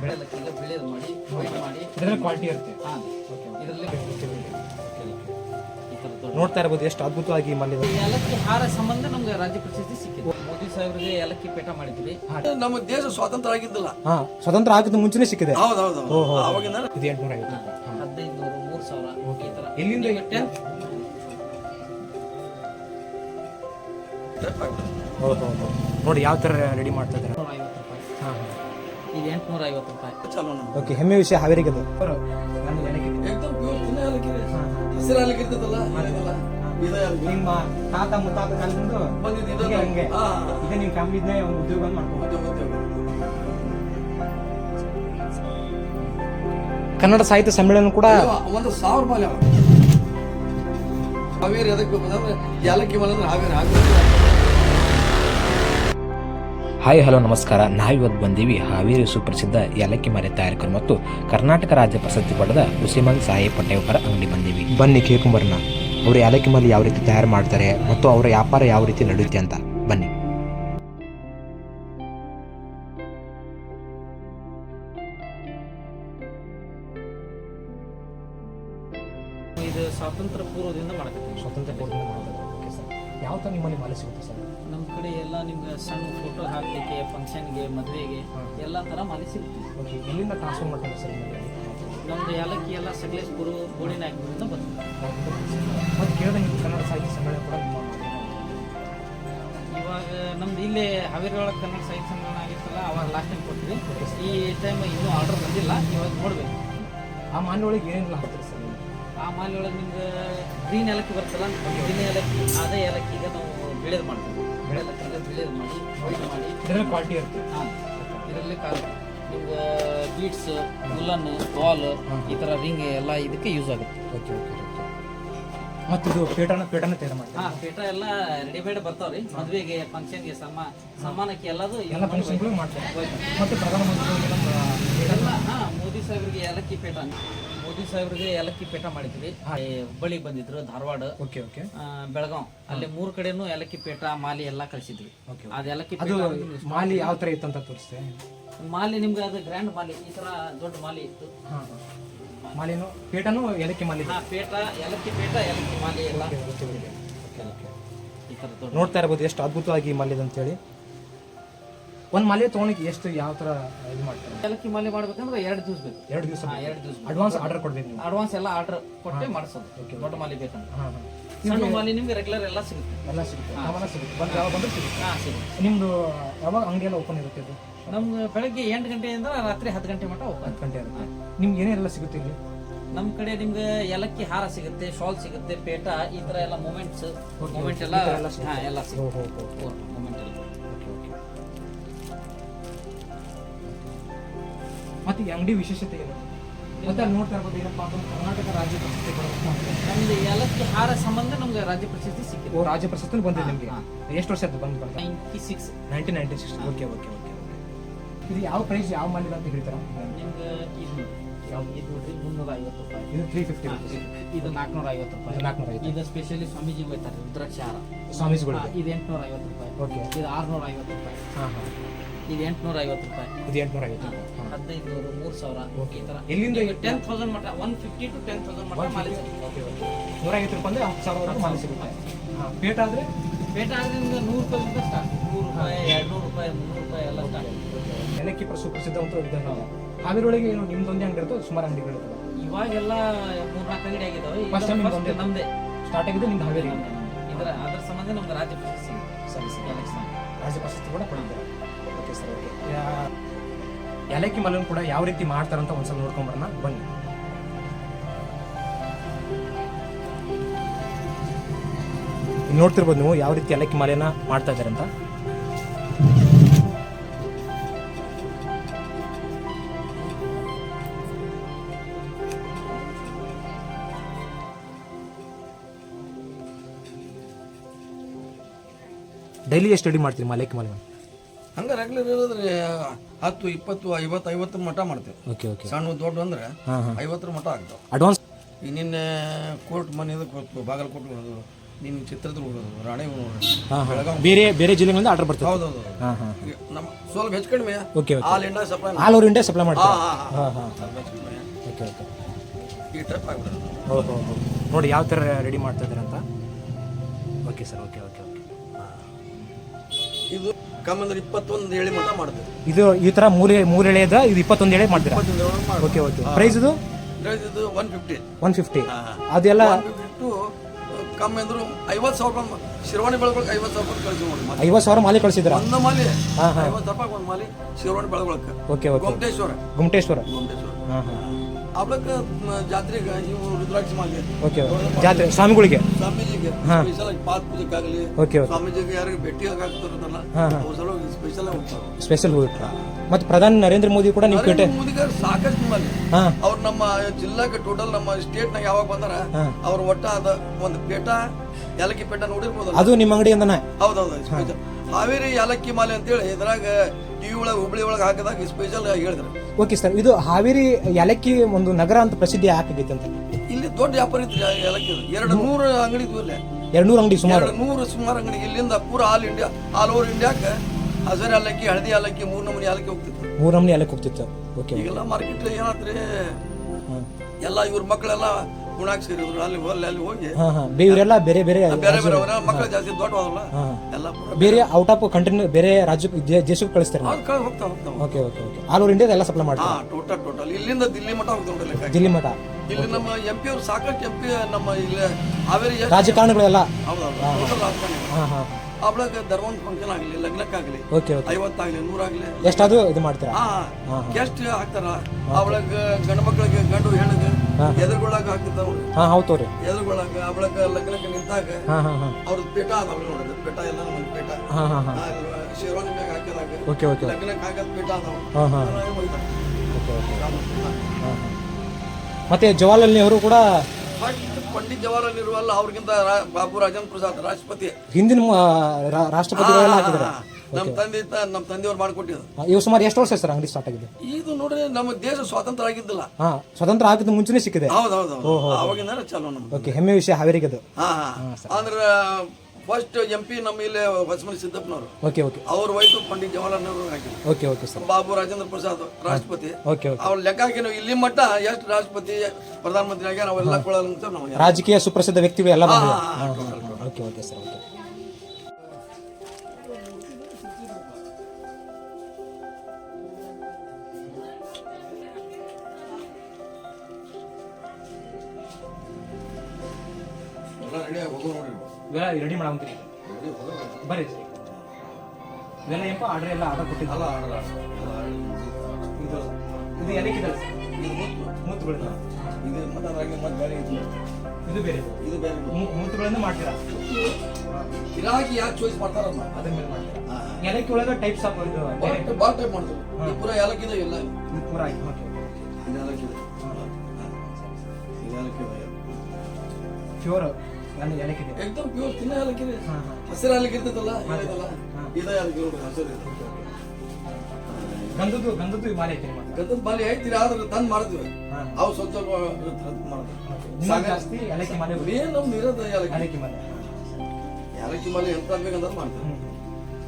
ಬೆಳೆಲಕ್ಕಿಗೆ ಬೆಳೆದು ಮಾಡಿ ವೈಟ್ ಮಾಡಿ. ಇದರಲ್ಲಿ ಕ್ವಾಲಿಟಿ ಇರುತ್ತೆ. ಹಾಂ ಇದರಲ್ಲಿ ನೋಡ್ತಾ ಇರ್ಬೋದು ಎಷ್ಟು ಅದ್ಭುತವಾಗಿ ಈ ಏಲಕ್ಕಿ ಹಾರ ಸಂಬಂಧ ನಮ್ಗೆ ರಾಜ್ಯ ಪ್ರಶಸ್ತಿ ಸಿಕ್ಕಿದೆ. ಮೋದಿ ಸಾಹೇಬರಿಗೆ ಏಲಕ್ಕಿ ಪೇಟ ಮಾಡಿದ್ವಿ ನಮ್ಮ ದೇಶ ಸ್ವಾತಂತ್ರ್ಯ ಆಗಿದ್ದಿಲ್ಲ. ಹಾ ಸ್ವತಂತ್ರ ಆಗಿದ್ದು ಮುಂಚೆನೇ ಸಿಕ್ಕಿದೆ. ಹೌದು ಓಹೋ. ಅವಾಗಿಂದ ಇದು ಎಂಟುನೂರ ಐವತ್ತು. ರೂಪಾಯಿ. ಹದಿನೈದು ನೂರು ಮೂರು ಸಾವಿರ ಈ ಥರ. ಎಲ್ಲಿಂದ ಟೆಂತ್ ಹೌದು ಹೌದು ನೋಡಿ ಯಾವ ಥರ ರೆಡಿ ಮಾಡ್ತಾ ಇದ್ದಾರೆ. ನೂರ ಐವತ್ತು ರೂಪಾಯಿ. ಹಾಂ ಹಾಂ. ಇದು ಎಂಟುನೂರ ಐವತ್ತು ರೂಪಾಯಿ. ಚಲೋ ಓಕೆ ಹೆಮ್ಮೆ ವಿಷಯ ಹಾವೇರಿಗೆ ಅದು. ಪ್ಯೂರ್. ಹಸಿರು ಇದು. ನಿಮ್ಮ ತಾತ ಮುತ್ತಾತ ಕಾಲದಿಂದ ಬಂದಿದ್ದು ಇದು ಹೀಗೆ ಹಂಗೆ. ಹಾ. ಈಗ ನಿಮ್ಮ ಫ್ಯಾಮಿಲಿದ್ನೇ ಒಂದು ಉದ್ಯೋಗ ಮಾಡ್ಕೊಂಡು. ಕನ್ನಡ ಸಾಹಿತ್ಯ ಸಮ್ಮೇಳನ ಕೂಡ ಅಯ್ಯೋ, ಒಂದು ಸಾವಿರ ರೂಪಾಯಿ ಅವ. ಹಾವೇರಿ ಅದಕ್ಕೆ ಬಂದ್ರೆ ಏಲಕ್ಕಿ ಮಲೆ ಅಂದ್ರೆ ಹಾವೇರಿ ಹಾವೇರಿ ಹಾಯ್ ಹಲೋ ನಮಸ್ಕಾರ. ನಾವಿವತ್ತು ಬಂದೀವಿ ಹಾವೇರಿ ಸುಪ್ರಸಿದ್ಧ ಯಾಲಕ್ಕಿ ಮರೆ ತಯಾರಕರು ಮತ್ತು ಕರ್ನಾಟಕ ರಾಜ್ಯ ಪ್ರಶಸ್ತಿ ಪಡೆದ ಹುಸಿಮಲ್ ಸಾಹೇಬ್ ಪಟ್ಟೆಯವರ ಅಂಗಡಿ ಬಂದೀವಿ. ಬನ್ನಿ ಕೇಕುಂಬರ್ನ ಅವರು ಯಾಲಕ್ಕಿ ಮಲ್ಲಿ ಯಾವ ರೀತಿ ತಯಾರು ಮಾಡ್ತಾರೆ ಮತ್ತು ಅವರ ವ್ಯಾಪಾರ ಯಾವ ರೀತಿ ನಡೆಯುತ್ತೆ ಅಂತ ಬನ್ನಿ. ಇದು ಸ್ವಾತಂತ್ರ್ಯ ಪೂರ್ವದಿಂದ ಮಾಡ್ತೀವಿ ಸ್ವಾತಂತ್ರ್ಯ ಪೂರ್ವದಿಂದ ಸರ್ ಯಾವ ಥರ ನಿಮ್ಮಲ್ಲಿ ಮಾಲೆ ಸಿಗುತ್ತೆ ಸರ್? ನಮ್ಮ ಕಡೆ ಎಲ್ಲ ನಿಮ್ಗೆ ಸಣ್ಣ ಫೋಟೋ ಹಾಕಲಿಕ್ಕೆ ಫಂಕ್ಷನ್ಗೆ ಮದುವೆಗೆ ಎಲ್ಲ ಥರ ಮಾಲೆ ಸಿಗುತ್ತೆ. ಓಕೆ ಎಲ್ಲಿಂದ ಟ್ರಾನ್ಸ್ಫರ್ ಮಾಡ್ತಾರೆ ಸರ್ ನಿಮಗೆ? ನಮ್ದು ಏಲಕ್ಕಿ ಎಲ್ಲ ಸಕಲೇಶ್ಪುರ ಆಗಿರೋದ್ರಿಂದ ಬರ್ತದೆ ಮತ್ತು ಕೇಳಿದ್ರೆ ನೀವು ಕನ್ನಡ ಸಾಹಿತ್ಯ ಸಮ್ಮೇಳನ ಕೂಡ. ಇವಾಗ ನಮ್ದು ಇಲ್ಲೇ ಹಾವೇರಿ ಒಳಗೆ ಕನ್ನಡ ಸಾಹಿತ್ಯ ಸಮ್ಮೇಳನ ಆಗಿತ್ತಲ್ಲ ಅವಾಗ ಲಾಸ್ಟ್ ಟೈಮ್ ಕೊಟ್ಟಿದ್ವಿ. ಈ ಟೈಮ್ ಇನ್ನೂ ಆರ್ಡರ್ ಬಂದಿಲ್ಲ ಇವಾಗ ನೋಡ್ಬೇಕು. ಆ ಮಾನ್ಯೊಳಗೆ ಏನೆಲ್ಲ ಹಾಕ್ತಾರೆ ಸರ್? ಆ ಮಾಲೆಯೊಳಗೆ ಒಳಗೆ ನಿಮ್ಗೆ ಗ್ರೀನ್ ಏಲಕ್ಕಿ ಬರ್ತಲ್ಲ ಗ್ರೀನ್ ಏಲಕ್ಕಿ ಅದೇ ಏಲಕ್ಕಿಗ ನಾವು ಬೆಳೆದು ಮಾಡ್ತೀವಿ. ಬೆಳೆದು ಮಾಡಿ ವೈಟ್ ಮಾಡಿ. ಇದರ ಕ್ವಾಲಿಟಿ ಇರುತ್ತೆ. ಹಾಂ ಇದರಲ್ಲಿ ಕಾಲ ನಿಮ್ಗೆ ಬೀಟ್ಸ್ ಮುಲ್ಲನ್ನು ಬಾಲ್ ಈ ಥರ ರಿಂಗ್ ಎಲ್ಲ ಇದಕ್ಕೆ ಯೂಸ್ ಆಗುತ್ತೆ. ಓಕೆ ಓಕೆ ಮತ್ತು ಇದು ಪೇಟನ ಪೇಟನ ತಯಾರು ಮಾಡ್ತೀವಿ ಹಾಂ ಪೇಟ ಎಲ್ಲ ರೆಡಿಮೇಡ್ ಬರ್ತಾವ್ರಿ ಮದುವೆಗೆ ಫಂಕ್ಷನ್ಗೆ ಸಮ ಸಮಾನಕ್ಕೆ ಎಲ್ಲದು ಎಲ್ಲ ಫಂಕ್ಷನ್ಗಳು ಮಾಡ್ತಾರೆ? ಮತ್ತು ಪ್ರಧಾನಮಂತ್ರಿ ಎಲ್ಲ ಹಾಂ ಮೋದಿ ಸಾಹೇಬ್ರಿಗೆ ಏಲಕ್ಕಿ ಪೇಟ ಮೋದಿ ಸಾಹೇಬ್ರಿಗೆ ಏಲಕ್ಕಿ ಪೇಟ ಮಾಡಿದ್ವಿ. ಹುಬ್ಬಳ್ಳಿ ಬಂದಿದ್ರು ಧಾರವಾಡ. Okay okay. ಬೆಳಗಾವ್ ಅಲ್ಲಿ ಮೂರು ಕಡೆನೂ ಏಲಕ್ಕಿ ಪೇಟ ಮಾಲಿ ಎಲ್ಲಾ ಕಳಿಸಿದ್ವಿ. ಓಕೆ ಅದು ಏಲಕ್ಕಿ ಅದು ಮಾಲಿ ಯಾವ ತರ ಇತ್ತು ಅಂತ ತೋರಿಸ್ತೆ? ಮಾಲಿ ನಿಮ್ಗೆ ಅದು ಗ್ರ್ಯಾಂಡ್ ಮಾಲಿ ಈ ತರ ದೊಡ್ಡ ಮಾಲಿ ಇತ್ತು. ಹಾಂ ಪೇಟನು ಏಲಕ್ಕಿ ಮಾಲಿ ಪೇಟ ಏಲಕ್ಕಿ ಪೇಟ ಏಲಕ್ಕಿ ಮಾಲಿ ಎಲ್ಲ. ಈ ತರ ನೋಡ್ತಾ ಇರ್ಬೋದು ಎಷ್ಟು ಅದ್ಭುತವಾಗಿ ಮಾಲಿದೆ ಅಂತೇಳಿ. ಒಂದು ಮಾಲೆ ತೊಗೊಳಕ್ಕೆ ಎಷ್ಟು ಯಾವ ಥರ ಇದು ಮಾಡ್ತಾರೆ? ಏಲಕ್ಕಿ ಮಾಲೆ ಮಾಡ್ಬೇಕಂದ್ರೆ ಎರಡು ದಿವಸ ಬೇಕು. ಎರಡು ದಿವಸ ಹಾ ಎರಡು ದಿವಸ ಅಡ್ವಾನ್ಸ್ ಆರ್ಡರ್ ಕೊಡ್ಬೇಕು ನೀವು. ಅಡ್ವಾನ್ಸ್ ಎಲ್ಲ ಆರ್ಡರ್ ಕೊಟ್ಟೆ ಮಾಡಿಸೋದು. ದೊಡ್ಡ ಮಾಲೆ ಬೇಕಂದ್ರೆ. ಹಾಂ ಹಾಂ. ಸಣ್ಣ ಮಾಲೆ ನಿಮ್ಗೆ ರೆಗ್ಯುಲರ್ ಎಲ್ಲ ಸಿಗುತ್ತೆ. ಎಲ್ಲ ಸಿಗುತ್ತೆ. ಸಾಮಾನು ಸಿಗುತ್ತೆ. ಬಂದು ಯಾವಾಗ ಬಂದರೂ ಸಿಗುತ್ತೆ. ಹಾಂ ಸಿಗುತ್ತೆ. ನಿಮ್ಮದು ಯಾವಾಗ ಅಂಗಡಿಯೆಲ್ಲ ಓಪನ್ ಇರುತ್ತೆ ಇದು? ನಮ್ಗೆ ಬೆಳಗ್ಗೆ ಎಂಟು ಗಂಟೆಯಿಂದ ರಾತ್ರಿ ಹತ್ತು ಗಂಟೆ ಮಟ್ಟ ಓಪನ್ ಹತ್ತು ಗಂಟೆ ಇರುತ್ತೆ. ನಿಮ್ಗೆ ಏನೇನೆಲ್ಲ ಸಿಗುತ್ತೆ ಇಲ್ಲಿ? ನಮ್ಮ ಕಡೆ ನಿಮ್ಗೆ ಏಲಕ್ಕಿ ಹಾರ ಸಿಗುತ್ತೆ ಶಾಲ್ ಸಿಗುತ್ತೆ ಪೇಟ ಈ ತರ ಎಲ್ಲ ಮೂಮೆಂಟ್ಸ್ ಮೂಮೆಂಟ್ ಎಲ್ಲ ಹಾ ಎಲ್ಲ ಸಿಗುತ್ತೆ. ಮೂಮೆಂಟ್ ಮತ್ತು ಈ ಅಂಗಡಿ ವಿಶೇಷತೆ ಏನು? ಮತ್ತೆ ಅಲ್ಲಿ ನೋಡ್ತಾ ಇರ್ಬೋದು ಏನಪ್ಪ ಅಂತಂದ್ರೆ ಕರ್ನಾಟಕ ರಾಜ್ಯ ಪ್ರಶಸ್ತಿ. ನಮ್ದು ಏಲಕ್ಕಿ ಹಾರ ಸಂಬಂಧ ನಮ್ಗೆ ರಾಜ್ಯ ಪ್ರಶಸ್ತಿ ಸಿಕ್ಕಿದೆ. ಓ ರಾಜ್ಯ ಪ್ರಶಸ್ತಿ ಬಂದಿದೆ ನಿಮಗೆ? ಎಷ್ಟು ವರ್ಷ ಅದು ಬಂದು ninety six nineteen ninety six okay okay okay. ಇದು ಯಾವ ಪ್ರೈಸ್ ಯಾವ ಮಾಡಿದ ಅಂತ ಹೇಳ್ತಾರೆ? ನಿಮ್ಗೆ ಇದು ಯಾವ್ದು ಇದು ನೋಡ್ರಿ ಮುನ್ನೂರ ಐವತ್ತು ರೂಪಾಯಿ. ಇದು ತ್ರೀ ಫಿಫ್ಟಿ ಇದು- ನಾಲ್ಕುನೂರ ಐವತ್ತು ರೂಪಾಯಿ. ನಾಲ್ಕುನೂರ ಇದು ಸ್ಪೆಷಲಿ ಸ್ವಾಮೀಜಿ ಹೋಗ್ತಾರೆ ರುದ್ರಾಕ್ಷ ಹಾರ. ಸ್ವಾಮೀಜಿಗಳು ಇದು ಎಂಟುನೂರ ಐವತ್ತು ರೂಪಾಯಿ. ಓಕೆ. ಇದು ಆರ್ನೂರ ಐವತ್ತು ರೂಪಾಯಿ. ಹಾಂ ಹಾಂ. ಇದು ಎಂಟುನೂರ ಐವತ್ತು ರೂಪಾಯಿ. ಇದು ಎಂಟುನೂರ ಐವತ್ತು ಹದಿನೈದು ನೂರು ಮೂರು ಸಾವಿರ ಈ ಥರ. ಎಲ್ಲಿಂದ ಟೆನ್ ತೌಸಂಡ್ ಮಟ್ಟ one fifty to ten thousand ಮಟ್ಟ ಮಾಲೆ ಸಿಗುತ್ತೆ. ಓಕೆ ಓಕೆ ನೂರ ಐವತ್ತು ರೂಪಾಯಿ ಅಂದರೆ ಹತ್ತು ಸಾವಿರ ಮಾಲೆ ಸಿಗುತ್ತೆ. ಹಾಂ ಪೇಟ ಆದರೆ? ಪೇಟ ಆದರೆ ನಿಮ್ಗೆ ನೂರು ರೂಪಾಯಿಂದ ಸ್ಟಾರ್ಟ್ ನೂರು ರೂಪಾಯಿ ಎರಡು ನೂರು ರೂಪಾಯಿ ಮುನ್ನೂರು ರೂಪಾಯಿ ಎಲ್ಲ ಸ್ಟಾರ್ಟ್ ಏಲಕ್ಕಿ ಪ್ರ ಸುಪ್ರಸಿದ್ಧ ಅಂತ ಇದೆ ಹಾವೇರೊಳಗೆ ಏನು ನಿಮ್ದೊಂದೇ ಅಂಗಡಿ ಇರ್ತದೆ ಸುಮಾರು ಅಂಗಡಿಗಳಿರ್ತವೆ ಇವಾಗೆಲ್ಲ ಮೂರ್ನಾಲ್ಕು ಅಂಗಡಿ ಆಗಿದಾವೆ. ಫಸ್ಟ್ ಟೈಮ್ ನಮ್ದೇ ಸ್ಟಾರ್ಟ್ ಆಗಿದೆ ನಿಮ್ದು. ಹಾವೇರಿ. ಇದರ ಅದರ ಸಂಬಂಧ ನಮ್ದು ರಾಜ್ಯ ಪ್ರಶಸ್ತಿ ಸರಿ. ರಾಜ್ಯ ಪ್ರಶಸ್ತಿ ಕೂಡ ಪಡೆದಿದ್ದಾರೆ ಸರ್. ಏಲಕ್ಕಿ ಕೂಡ ಯಾವ ರೀತಿ ಮಾಡ್ತಾರಂತ ಒಂದ್ಸಲ ನೋಡ್ಕೊಂಬರೋಣ, ಬನ್ನಿ. ನೋಡ್ತಿರ್ಬೋದು ನೀವು ಯಾವ ರೀತಿ ಏಲಕ್ಕಿ ಮಾಲೆನ ಮಾಡ್ತಾ ಇದ್ದಾರೆ ಅಂತ. ಡೈಲಿ ಎಷ್ಟು ರೆಡಿ ಮಾಡ್ತೀರಿ ಏಲಕ್ಕಿ ಮಾಲೆನ ಹಂಗ ರೆಗ್ಯುಲರ್ ಇರೋದ್ರೆ ಹತ್ತು ಇಪ್ಪತ್ತು ಐವತ್ತು ಐವತ್ತು ಮಠ ಮಾಡ್ತೇವೆ. ಓಕೆ ಓಕೆ ಸಣ್ಣ ದೊಡ್ಡ ಅಂದ್ರೆ ಐವತ್ತರ ಮಠ ಆಗ್ತಾವ ಅಡ್ವಾನ್ಸ್ ಈಗ ನಿನ್ನೆ ಕೋರ್ಟ್ ಮನೆ ಇದಕ್ಕೆ ಬಾಗಲಕೋಟೆ ಹೋಗೋದು ನಿನ್ನ ಚಿತ್ರದುರ್ಗ ಹೋಗೋದು ರಾಣಿ ಹಾಂ ಬೇರೆ ಬೇರೆ ಜಿಲ್ಲೆಗಳಿಂದ ಆರ್ಡರ್ ಬರ್ತದೆ. ಹೌದು ಹಾಂ ಹಾಂ ನಮ್ಮ ಸ್ವಲ್ಪ ಹೆಚ್ಚು ಕಡಿಮೆ. Okay okay all India supply all over India supply ಮಾಡ್ತಾರೆ. ಹಾಂ ಹಾಂ ಓಕೆ ಓಕೆ ಈ ಟ್ರಿಪ್ ಆಗ್ಬಿಡೋದು. ಹೌದು ಹೋ ಹೋ. ನೋಡಿ ಯಾವ ಥರ ರೆಡಿ ಮಾಡ್ತಾ ಇದ್ದಾರೆ ಅಂತ. Okay sir okay okay okay ಇದು ಕಮ್ಮಿ ಅಂದ್ರೆ ಇಪ್ಪತ್ತೊಂದು ಎಳೆ ಮಟ್ಟ ಮಾಡ್ತೀವಿ ಇದು ಈ ತರ ಮೂರು ಎಳೆಯದ ಇದು ಇಪ್ಪತ್ತೊಂದು ಎಳೆ ಮಾಡ್ತೀರಾ? ಇಪ್ಪತ್ತೊಂದು ಎಳೆ ಮಾಡ್ತೀವಿ ಓಕೆ ಓಕೆ ಪ್ರೈಸ್ ಇದು? ಇದು ಒನ್ ಫಿಫ್ಟಿ ಒನ್ ಫಿಫ್ಟಿ ಅದೆಲ್ಲ ಒನ್ ಫಿಫ್ಟಿ ಟು ಕಮ್ಮಿ ಅಂದ್ರು ಐವತ್ತು ಸಾವಿರ ರೂಪಾಯಿ ಶಿರವಾಣಿ ಬೆಳಗೊಳಕ್ಕೆ ಐವತ್ತು ಸಾವಿರ ರೂಪಾಯಿ ಕಳಿಸಿ ನೋಡಿ ಮಾಲಿ ಐವತ್ತು ಸಾವಿರ ಮಾಲಿ ಕಳಿಸಿದ್ರ ಒಂದು ಮಾಲೆ. ಐವತ್ತು ರೂಪಾಯಿ ಒಂದು ಮಾಲಿ ಶಿರವಾಣಿ ಬೆಳಗೊಳಕ್ಕೆ. Okay okay Gomateshwara. ಗುಮಟೇಶ್ವರ. ಗೊಮಟೇಶ್ವರ. ಹಾಂ. ಹಾಂ. ಅವಳಕ್ಕೆ ಜಾತ್ರೆಗೆ ಇವು ರುದ್ರಾಕ್ಷಿ ಮಾಲಿ ಓಕೆ. ಜಾತ್ರೆ ಸ್ವಾಮಿಗಳಿಗೆ? ಸ್ವಾಮೀಜಿಗೆ ಹಾ. ಸ್ಪೆಷಲ್ ಆಗಿ ಪಾದ ಪೂಜೆಕ್ಕಾಗಲಿ ಓಕೆ ಓಕೆ. ಸ್ವಾಮೀಜಿಗೆ ಯಾರಿಗೆ ಭೇಟಿ ಆಗ್ತಾರಲ್ಲ ಹಾಂ ಹಾಂ. ಅವ್ರ ಸಲುವಾಗಿ ಸ್ಪೆಷಲ್ ಆಗಿ ಹೋಗ್ತಾರೆ ಸ್ಪೆಷಲ್ ಹೋಗಿಟ್ರ ಮತ್ತೆ ಪ್ರಧಾನಿ ನರೇಂದ್ರ ಮೋದಿ ಕೂಡ ನೀವು ಪೇಟೆ ಮೋದಿಗೆ ಸಾಕಷ್ಟು ನಿಮ್ಮಲ್ಲಿ. ಹಾಂ. ಅವ್ರು ನಮ್ಮ ಜಿಲ್ಲಾಕ್ಕೆ ಟೋಟಲ್ ನಮ್ಮ ಸ್ಟೇಟ್ನಾಗ ಯಾವಾಗ ಬಂದಾರ ಹಾಂ. ಅವ್ರ ಒಟ್ಟ ಅದ ಒಂದು ಪೇಟ ಯಾಲಕ್ಕಿ ಪೇಟ ನೋಡಿರ್ಬೋದು ಅದು ನಿಮ್ಮ ಅಂಗಡಿಯಿಂದನೇ? ಹೌದೌದು ಸ್ಪೆಷಲ್ ಹಾವೇರಿ ಯಾಲಕ್ಕಿ ಮಾಲೆ ಅಂತೇಳಿ ಇದ್ರಾಗ ಟಿವಿ ಒಳಗೆ ಹುಬ್ಳಿ ಒಳಗೆ ಹಾಕಿದಾಗ ಸ್ಪೆಷಲ್ ಹೇಳಿದ್ರು. ಓಕೆ ಸರ್ ಇದು ಹಾವೇರಿ ಯಾಲಕ್ಕಿ ಒಂದು ನಗರ ಅಂತ ಪ್ರಸಿದ್ಧಿ ಯಾಕಾಗೈತೆ ಅಂತ. ಇಲ್ಲಿ ದೊಡ್ಡ ವ್ಯಾಪಾರ ಇತ್ತು ಏಲಕ್ಕಿ ಎರಡು ನೂರು ಅಂಗಡಿ ಇದ್ವು ಇಲ್ಲೇ. ಎರಡು ನೂರು ಅಂಗಡಿ ಸುಮಾರು. ಎರಡು ನೂರು ಸುಮಾರು ಅಂಗಡಿ. ಇಲ್ಲಿಂದ ಪೂರ ಆಲ್ ಇಂಡಿಯಾ ಆಲ್ ಓವರ್ ಇಂಡಿಯಾಕ್ಕೆ ಹಸರ ಏಲಕ್ಕಿ ಹಳದಿ ಏಲಕ್ಕಿ ಮೂರು ನಮೂನಿ ಯಾಲಕ್ಕಿ ಹೋಗ್ತಿತ್ತು. ಮೂರು ನಮ್ನಿ ಯಾಲಕ್ಕಿ ಹೋಗ್ತಿತ್ತು. ಓಕೆ ಈಗೆಲ್ಲ ಮಾರ್ಕೆಟ್ ಏನಾದ್ರೆ ಎಲ್ಲ ಇವ್ರ ಮಕ್ಕಳೆಲ್ಲ ಗುಣಾಕ್ ಸೇರಿದ್ರು ಅಲ್ಲಿ ಅಲ್ಲಿ ಅಲ್ಲಿ ಹೋಗಿ. ಹಾಂ ಹಾಂ. ಇವರೆಲ್ಲ ಬೇರೆ ಬೇರೆ ಬೇರೆ ಬೇರೆ ಅವರ ಮಕ್ಕಳು ಜಾಸ್ತಿ ದೊಡ್ಡವಲ್ಲ ಎಲ್ಲ ಬೇರೆ. ಔಟ್ ಆಫ್ ಕಂಟ್ರಿ ಬೇರೆ ರಾಜ್ಯಕ್ಕೆ ದೇ- ದೇಶಕ್ಕೆ ಕಳಿಸ್ತಾರೆ ಅವ್ರು ಹೋಗ್ತಾ ಹೋಗ್ತಾ okay okay okay all over ಇಂಡಿಯಾದ ಎಲ್ಲ ಸಪ್ಲೈ ಮಾಡ್ತಾರೆ? ಹಾ ಟೋಟಲ್ ಟೋಟಲ್ ಇಲ್ಲಿಂದ ದಿಲ್ಲಿ ಮಠ ಹೋಗ್ತಾ ಲೆಕ್ಕ. ದಿಲ್ಲಿ ಮಠ. ಇಲ್ಲಿ ನಮ್ಮ ಎಂ ಪಿ ಅವ್ರು ಸಾಕಷ್ಟು ಎಂ ಪಿ ನಮ್ಮ ಇಲ್ಲಿ ಹಾವೇರಿ ಎಷ್ಟು ರಾಜಕಾರಣಗಳೆಲ್ಲ? ಹೌದೌದು. ಟೋಟಲ್ ರಾಜಕಾರಣಿ ಹಾಂ ಹಾಂ. ಅವಳಾಗ ಫಂಕ್ಷನ್ ಆಗಲಿ ಲಗ್ನಕ್ಕಾಗಲಿ ಓಕೆ ಓಕೆ ಐವತ್ತಾಗ್ಲಿ ನೂರಾಗ್ಲಿ. ಎಷ್ಟಾದ್ರೂ ಇದು ಮಾಡ್ತೀರಾ? ಹಾ ಗೆಸ್ಟ್ ಹಾಕ್ತಾರ. ಅವಳಗ ಗಂಡು ಮಕ್ಕಳಿಗೆ ಗಂಡು ಹೆಣ್ಣಿಗೆ ಎದುರುಗೊಳಗ ಹಾಂ ಹೌದು ತೋರಿ ಎದುರುಗೊಳಗ ಅವಳಗ ಲಗ್ನಕ್ಕೆ ನಿಂತಾಗ ಅವ್ರದ್ದು ಪೇಟ ಅದಾವ ಪೇಟ ಎಲ್ಲ ಪೇಟ. ಮ್ಯಾಗ ಹಾಕಿದಾಗ. Okay okay. ಲಗ್ನಕ್ಕೆ ಹಾಕದ್ ಪೇಟ ಅದಾವ. ಹಾಂ ಜವಾಹರ್ಲಾಲ್ ನೆಹರು ಕೂಡ ಪಂಡಿತ್ ಜವಾಹರ್ಲಾಲ್ ನೆಹರು ಅಲ್ಲ ಅವ್ರಿಗಿಂತ ಬಾಬು ರಾಜೇಂದ್ರ ಪ್ರಸಾದ್ ರಾಷ್ಟ್ರಪತಿ. ಹಿಂದಿನ ರಾಷ್ಟ್ರಪತಿ ಹಾಕಿದ್ದಾರೆ. ನಮ್ಮ ತಂದೆ ನಮ್ಮ ತಂದೆಯವ್ರು ಮಾಡ್ಕೊಟ್ಟಿದ್ದು. ಇವು ಸುಮಾರು ಎಷ್ಟು ವರ್ಷ ಸರ್ ಅಂಗಡಿ ಸ್ಟಾರ್ಟ್ ಆಗಿದೆ? ಇದು ನೋಡ್ರಿ ನಮ್ಮ ದೇಶ ಸ್ವಾತಂತ್ರ್ಯ ಆಗಿದ್ದಿಲ್ಲ. ಹಾ ಸ್ವತಂತ್ರ ಆಗಿದ್ದು ಮುಂಚೆನೇ ಸಿಕ್ಕಿದೆ. ಹೌದೌದು ಅವಾಗಿಂದ ಚಾಲು ನಮ್ಗೆ ಓಕೆ ಹೆಮ್ಮೆ ವಿಷಯ ಹಾವೇರಿಗೆ ಅದು. ಹಾ ಅಂದ್ರ ಫಸ್ಟ್ ಎಂ ಪಿ ನಮ್ಮ ಇಲ್ಲಿ ಹೊಸಮನಿ ಸಿದ್ದಪ್ಪನವರು. ಓಕೆ ಓಕೆ ಅವ್ರ ವಯಸ್ಸು ಪಂಡಿತ್ ಜವಾಹರ್ಲಾಲ್ ನೆಹರು ಹಾಕಿದ್ರು okay okay sir. Babu Rajendra Prasad ರಾಷ್ಟ್ರಪತಿ. ಓಕೆ ಓಕೆ ಅವ್ರ ಲೆಕ್ಕ ಹಾಕಿ ನಾವು ಇಲ್ಲಿ ಮಟ್ಟ ಎಷ್ಟು ರಾಷ್ಟ್ರಪತಿ ಪ್ರಧಾನಮಂತ್ರಿ ಆಗ್ಯಾರ ಅವೆಲ್ಲ ಕೊಡಲ್ಲ ಅಂತ ರಾಜಕೀಯ ಸುಪ್ರಸಿದ್ಧ ವ್ಯಕ್ತಿಗಳು ಎಲ್ಲ ಓಕೆ ಓಕೆ ಸರ್ ಓಕೆ ಇವೆಲ್ಲ ರೆಡಿ ಮಾಡಿ ಬರ್ರಿ. ಸರ್ ಇವೆಲ್ಲ ಏನಪ್ಪ ಆರ್ಡರ್ ಎಲ್ಲ ಆರ್ಡರ್ ಕೊಟ್ಟಿದ್ದಲ್ಲ ಎಲ್ಲ ಇದು ಇದು ಎದಕ್ಕಿದೆ ಸರ್ ಇದು ಮುತ್ತು. ಇದು ಅದ್ರಾಗೆ ಮತ್ತೆ ಬೇರೆ ಇದು. ಇದು ಬೇರೆ. ಇದು ಬೇರೆ. ಮೂ- ಮೂತುಗಳಿಂದ ಮಾಡ್ತೀರಾ? ಇಲಾಖೆ ಯಾಕೆ ಚಾಯ್ಸ್ ಮಾಡ್ತಾರಲ್ಲ ಅದ್ರ ಮೇಲೆ ಮಾಡ್ತೀರಾ? ಎಲಕ್ಕಿ ಒಳಗೆ ಟೈಪ್ಸ್ ಆಫ್ ಇದು ಬಾರ್. ಟೈಪ್ ಮಾಡ್ತೀವಿ. ಇದು ಪೂರ ಏಲಕ್ಕಿದೆ ಇಲ್ಲ. ಇದು ಪೂರ ಆಯ್ತು ಓಕೆ ಇದು ಏಲಕ್ಕಿದೆ. ಇದು ಏಲಕ್ಕಿದೆ. ಪ್ಯೂರ್ ಏಕ್ದಮ್ ಪ್ಯೂರ್ ತಿನ್ನ ಏಲಕ್ಕಿದೆ ಹಾಂ ಹಾಂ. ಹಸಿರು ಏಲಕ್ಕಿ ಇದ ಏಲಕ್ಕಿ ನೋಡಿ ಹಸಿರು ಗಂಧದ್ದು ಗಂಧದ್ದು ಮಾಲೆ ಐತೆ ನಿಮ್ಮ ಹತ್ರ. ಗದ್ದದ ಬಾಲಿ ಐತಿರಿ ಆದ್ರೆ ತಂದು ಮಾಡಿದ್ವಿ. ಅವು ಸ್ವಲ್ಪ ಸ್ವಲ್ಪ ಮಾಡಿದ್ವಿ. ಜಾಸ್ತಿ ಮಾಲೆ ಏನು ನಮ್ದು ಇರೋದು ಏಲಕ್ಕಿ. ಎಲಕ್ಕಿ ಮಾಲೆ. ಏಲಕ್ಕಿ ಮಾಲೆ ಎಂತ ಬೇಕಂದ್ರೆ ಮಾಡ್ತೀವಿ.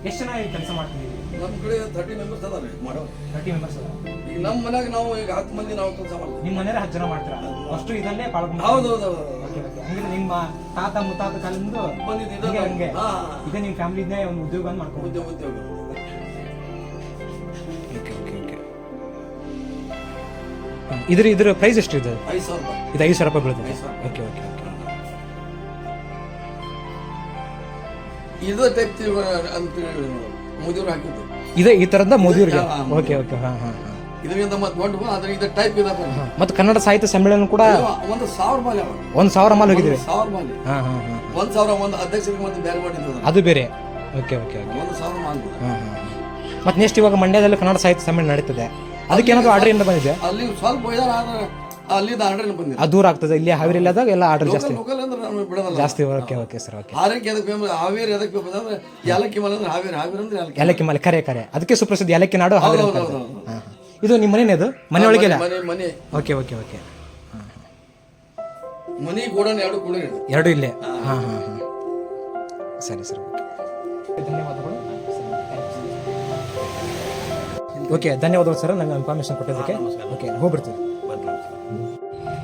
ಎಷ್ಟು ಜನ ಕೆಲಸ ಮಾಡ್ತೀವಿ ನಮ್ಮ ಕಡೆ ತರ್ಟಿ ಮೆಂಬರ್ಸ್ ಅದಾರೆ ಮಾಡೋ. ತರ್ಟಿ ಮೆಂಬರ್ಸ್ ಈಗ ನಮ್ಮ ಮನ್ಯಾಗ ನಾವು ಈಗ ಹತ್ತು ಮಂದಿ ನಾವು ಕೆಲಸ ಮಾಡ್ತೀವಿ. ನಿಮ್ಮ ಮನೆಯವ್ರು ಹತ್ತು ಜನ ಮಾಡ್ತೀರಾ? ಅಷ್ಟು ಇದನ್ನೇ ಪಾಲ್ಗೊಂಡು ಹೌದು ಹೌದು ಹೌದು ಓಕೆ ನಿಮ್ಮ ತಾತ ಮುತ್ತಾತ ಕಾಲದಿಂದ ಬಂದಿದ್ದು ಹಂಗೆ ಹಂಗೆ. ಹಾ. ಈಗ ನಿಮ್ಮ ಫ್ಯಾಮಿಲಿನೇ ಒಂದು ಉದ್ಯೋಗ ಮಾಡ್ಕೊಂಡು ಉದ್ಯೋಗ ಉದ್ಯೋಗ. ಓಕೆ ಓಕೆ ಓಕೆ ಇದ್ರ ಇದ್ರ ಪ್ರೈಸ್ ಎಷ್ಟು ಇದೆ? ಐದು ಸಾವಿರ ರೂಪಾಯಿ. ಇದು ಐದು ಸಾವಿರ ರೂಪಾಯಿ ಬೀಳುತ್ತೆ. ಐದು ಸಾವಿರ. ಓಕೆ ಓಕೆ ಓಕೆ ಇದು ಟೈಪ್ ತಿರುಗ ಅಂತ ಮುದಿರು ಹಾಕಿದ್ದು. ಇದೆ ಈ ತರದ ಮೋದಿಯವ್ರಿಗೆ ಓಕೆ ಓಕೆ ಹಾ ಹಾ ಹಾಂ. ಇದರಿಂದ ಮತ್ತೆ ದೊಡ್ಡ ಆದ್ರೆ ಇದು ಟೈಪ್ ಇದಾವೆ ಮತ್ತು ಕನ್ನಡ ಸಾಹಿತ್ಯ ಸಮ್ಮೇಳನ ಕೂಡ ಒಂದು ಸಾವಿರ ಮಾಲೆ ಒಂದು ಸಾವಿರ ಮಾಲೆ ಹೋಗಿದ್ದೀವಿ ಸಾವಿರ ಮಾಲೆ. ಹಾಂ ಹಾಂ ಹಾಂ. ಒಂದ್ ಸಾವಿರ ಒಂದು ಅಧ್ಯಕ್ಷರಿಗೆ ಮತ್ತೆ ಬೇರೆ ಮಾಡಿದ್ದು ಅದು. ಬೇರೆ. Okay okay okay. ಒಂದು ಸಾವಿರ ಮಾಲೆ. ಹಾಂ ಹಾಂ ಮತ್ತು ನೆಕ್ಸ್ಟ್ ಇವಾಗ ಮಂಡ್ಯದಲ್ಲಿ ಕನ್ನಡ ಸಾಹಿತ್ಯ ಸಮ್ಮೇಳನ ನಡೀತದೆ. ಅದಕ್ಕೆ ಏನಾದರೂ ಆರ್ಡರ್ ಇಂದ ಬಂದಿದೆ ಅಲ್ಲಿ ಸ್ವಲ್ಪ ಒಯ್ದಾರ ಆದ್ರೆ ಅಲ್ಲಿಂದ ಆರ್ಡರ್ ಬಂದಿದೆ ಅದು ದೂರ ಆಗ್ತದೆ. ಇಲ್ಲಿ ಹಾವೇರಿ ಇಲ್ಲದಾಗ ಎಲ್ಲ ಆರ್ಡರ್ ಜಾಸ್ತಿ. ಲೋಕಲ್ ಅಂದ್ರೆ ನಾನು ಬಿಡೋದಲ್ಲ ಜಾಸ್ತಿ ಓಕೆ ಓಕೆ ಸರ್ ಓಕೆ. ಹಾರಕ್ಕೆ ಎದಕ್ಕೆ ಫೇಮಸ್ ಹಾವೇರಿ ಎದಕ್ಕೆ ಫೇಮಸ್ ಅಂದ್ರೆ ಯಾಲಕ್ಕಿ ಮಾಲೆ ಅಂದ್ರೆ ಹಾವೇರಿ ಹಾವೇರಿ ಅಂದ್ರೆ ಯಾಲಕ್ಕಿ ಏಲಕ್ಕಿ ಮಲೆ ಕರೆ ಕರೆ. ಅದಕ್ಕೆ ಸುಪ್ರಸಿದ್ಧ ಯಾಲಕ್ಕಿ ನಾಡು ಹಾವೇರಿ ಹೌದು, ಹೌದು. ಇದು ನಿಮ್ಮ ಮನೆನೇ ಅದು? ಮನೆ ಒಳಗೆ ಇಲ್ಲ? ಮನೆ ಮನೆ. Okay okay okay. ಮನೆ ಗೋಡನ್ ಎರಡು ಕೂಡ ಇದೆ. ಎರಡು ಇಲ್ಲೇ? ಹಾಂ. ಹಾಂ ಹಾಂ ಸರಿ ಸರ್. ಧನ್ಯವಾದಗಳು. ಓಕೆ ಧನ್ಯವಾದಗಳು ಸರ್. ನಂಗೆ ಇನ್ಫಾರ್ಮೇಶನ್ ಕೊಟ್ಟಿದ್ದಕ್ಕೆ. ಓಕೆ ಹೋಗ್ಬಿಡ್ತೀವಿ.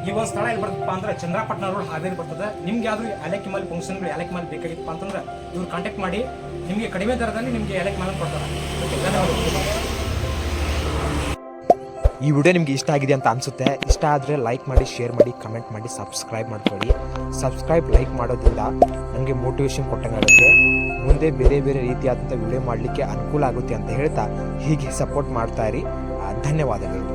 ಈ ಒಂದು ಸ್ಥಳ ಎಲ್ಲಿ ಬರ್ತಪ್ಪ ಅಂದ್ರೆ ಚಂದ್ರಪಟ್ಟಣ ರೋಡ್ ಹಾವೇರಿ ಬರ್ತದೆ. ನಿಮ್ಗೆ ಯಾವ್ದು ಏಲಕ್ಕಿ ಮಾಲ್ ಫಂಕ್ಷನ್ಗಳು ಏಲಕ್ಕಿ ಮಾಲ್ ಬೇಕಾಗಿತ್ತಪ್ಪ ಅಂತಂದ್ರೆ ಇವ್ರು ಕಾಂಟ್ಯಾಕ್ಟ್ ಮಾಡಿ ನಿಮಗೆ ಕಡಿಮೆ ದರದಲ್ಲಿ ನಿಮಗೆ ಏಲಕ್ಕಿ ಮಾಲ್ ಕೊಡ್ತಾರೆ. ಓಕೆ ಧನ್ಯವಾದಗಳು. ಈ ವಿಡಿಯೋ ನಿಮ್ಗೆ ಇಷ್ಟ ಆಗಿದೆ ಅಂತ ಅನ್ಸುತ್ತೆ, ಇಷ್ಟ ಆದರೆ ಲೈಕ್ ಮಾಡಿ ಶೇರ್ ಮಾಡಿ ಕಮೆಂಟ್ ಮಾಡಿ ಸಬ್ಸ್ಕ್ರೈಬ್ ಮಾಡ್ಕೊಳ್ಳಿ. ಸಬ್ಸ್ಕ್ರೈಬ್ ಲೈಕ್ ಮಾಡೋದ್ರಿಂದ ನನಗೆ ಮೋಟಿವೇಶನ್ ಕೊಟ್ಟಂಗಾಗುತ್ತೆ. ಮುಂದೆ ಬೇರೆ ಬೇರೆ ರೀತಿಯಾದಂಥ ವಿಡಿಯೋ ಮಾಡಲಿಕ್ಕೆ ಅನುಕೂಲ ಆಗುತ್ತೆ ಅಂತ ಹೇಳ್ತಾ ಹೀಗೆ ಸಪೋರ್ಟ್ ಮಾಡ್ತಾ ಇರಿ. ಧನ್ಯವಾದಗಳು.